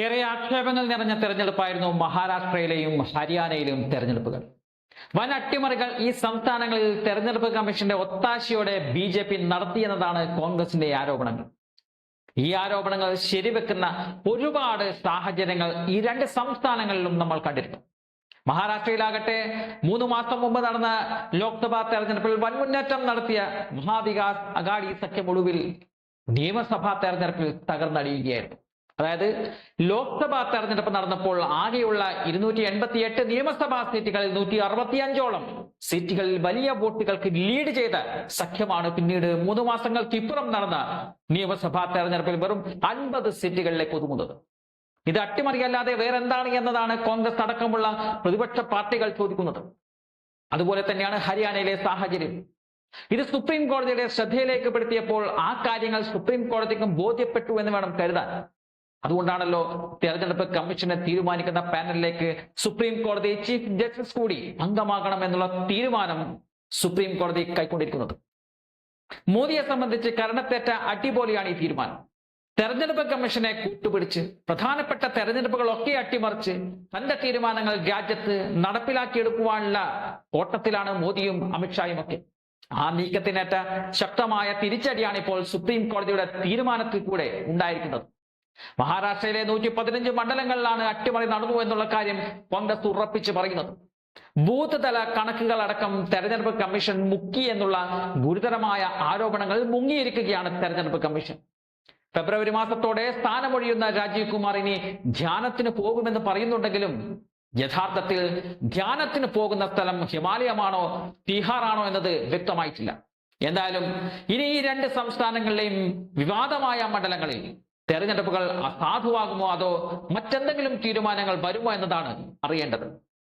ഏറെ ആക്ഷേപങ്ങൾ നിറഞ്ഞ തെരഞ്ഞെടുപ്പായിരുന്നു മഹാരാഷ്ട്രയിലെയും ഹരിയാനയിലെയും തെരഞ്ഞെടുപ്പുകൾ. വൻ അട്ടിമറികൾ ഈ സംസ്ഥാനങ്ങളിൽ തെരഞ്ഞെടുപ്പ് കമ്മീഷന്റെ ഒത്താശയോടെ ബി ജെ പി നടത്തിയെന്നതാണ് കോൺഗ്രസിന്റെ ആരോപണങ്ങൾ. ഈ ആരോപണങ്ങൾ ശരിവെക്കുന്ന ഒരുപാട് സാഹചര്യങ്ങൾ ഈ രണ്ട് സംസ്ഥാനങ്ങളിലും നമ്മൾ കണ്ടിരുന്നു. മഹാരാഷ്ട്രയിലാകട്ടെ മൂന്ന് മാസം മുമ്പ് നടന്ന ലോക്സഭാ തെരഞ്ഞെടുപ്പിൽ വൻ മുന്നേറ്റം നടത്തിയ മഹാവികാസ് അഗാഡി സഖ്യം ഒടുവിൽ നിയമസഭാ തെരഞ്ഞെടുപ്പിൽ തകർന്നടിയുകയായിരുന്നു. അതായത് ലോക്സഭാ തെരഞ്ഞെടുപ്പ് നടന്നപ്പോൾ ആകെയുള്ള ഇരുന്നൂറ്റി എൺപത്തി എട്ട് നിയമസഭാ സീറ്റുകളിൽ നൂറ്റി അറുപത്തിയഞ്ചോളം സീറ്റുകളിൽ വലിയ വോട്ടുകൾക്ക് ലീഡ് ചെയ്ത സഖ്യമാണ് പിന്നീട് മൂന്ന് മാസങ്ങൾക്ക് ഇപ്പുറം നടന്ന നിയമസഭാ തെരഞ്ഞെടുപ്പിൽ വെറും അൻപത് സീറ്റുകളിലേക്ക് ഒതുങ്ങുന്നത് ഇത് അട്ടിമറിയല്ലാതെ വേറെന്താണ് എന്നതാണ് കോൺഗ്രസ് അടക്കമുള്ള പ്രതിപക്ഷ പാർട്ടികൾ ചോദിക്കുന്നത്. അതുപോലെ തന്നെയാണ് ഹരിയാനയിലെ സാഹചര്യം. ഇത് സുപ്രീം കോടതിയുടെ ശ്രദ്ധയിലേക്ക് പെടുത്തിയപ്പോൾ ആ കാര്യങ്ങൾ സുപ്രീം കോടതിക്കും ബോധ്യപ്പെട്ടു എന്ന് വേണം കരുതാൻ. അതുകൊണ്ടാണല്ലോ തെരഞ്ഞെടുപ്പ് കമ്മീഷനെ തീരുമാനിക്കുന്ന പാനലിലേക്ക് സുപ്രീം കോടതി ചീഫ് ജസ്റ്റിസ് കൂടി അംഗമാകണം എന്നുള്ള തീരുമാനം സുപ്രീം കോടതി കൈക്കൊണ്ടിരിക്കുന്നത്. മോദിയെ സംബന്ധിച്ച് കരണത്തേറ്റ അടിപൊളിയാണ് ഈ തീരുമാനം. തെരഞ്ഞെടുപ്പ് കമ്മീഷനെ കൂട്ടുപിടിച്ച് പ്രധാനപ്പെട്ട തെരഞ്ഞെടുപ്പുകളൊക്കെ അട്ടിമറിച്ച് തന്റെ തീരുമാനങ്ങൾ രാജ്യത്ത് നടപ്പിലാക്കിയെടുക്കുവാനുള്ള ഓട്ടത്തിലാണ് മോദിയും അമിത്ഷായും ഒക്കെ. ആ നീക്കത്തിനേറ്റ ശക്തമായ തിരിച്ചടിയാണ് ഇപ്പോൾ സുപ്രീം കോടതിയുടെ തീരുമാനത്തിൽ കൂടെ ഉണ്ടായിരിക്കുന്നത്. മഹാരാഷ്ട്രയിലെ നൂറ്റി പതിനഞ്ച് മണ്ഡലങ്ങളിലാണ് അട്ടിമറി നടന്നു എന്നുള്ള കാര്യം കോൺഗ്രസ് ഉറപ്പിച്ച് പറയുന്നത്. ബൂത്ത് തല കണക്കുകൾ അടക്കം തെരഞ്ഞെടുപ്പ് കമ്മീഷൻ മുക്കി എന്നുള്ള ഗുരുതരമായ ആരോപണങ്ങൾ മുങ്ങിയിരിക്കുകയാണ് തെരഞ്ഞെടുപ്പ് കമ്മീഷൻ. ഫെബ്രുവരി മാസത്തോടെ സ്ഥാനമൊഴിയുന്ന രാജീവ് കുമാർ ഇനി ധ്യാനത്തിന് പോകുമെന്ന് പറയുന്നുണ്ടെങ്കിലും യഥാർത്ഥത്തിൽ ധ്യാനത്തിന് പോകുന്ന സ്ഥലം ഹിമാലയമാണോ തീഹാറാണോ എന്നത് വ്യക്തമായിട്ടില്ല. എന്തായാലും ഇനി ഈ രണ്ട് സംസ്ഥാനങ്ങളിലെയും വിവാദമായ മണ്ഡലങ്ങളിൽ തെരഞ്ഞെടുപ്പുകൾ അസാധുവാകുമോ അതോ മറ്റെന്തെങ്കിലും തീരുമാനങ്ങൾ വരുമോ എന്നതാണ് അറിയേണ്ടത്.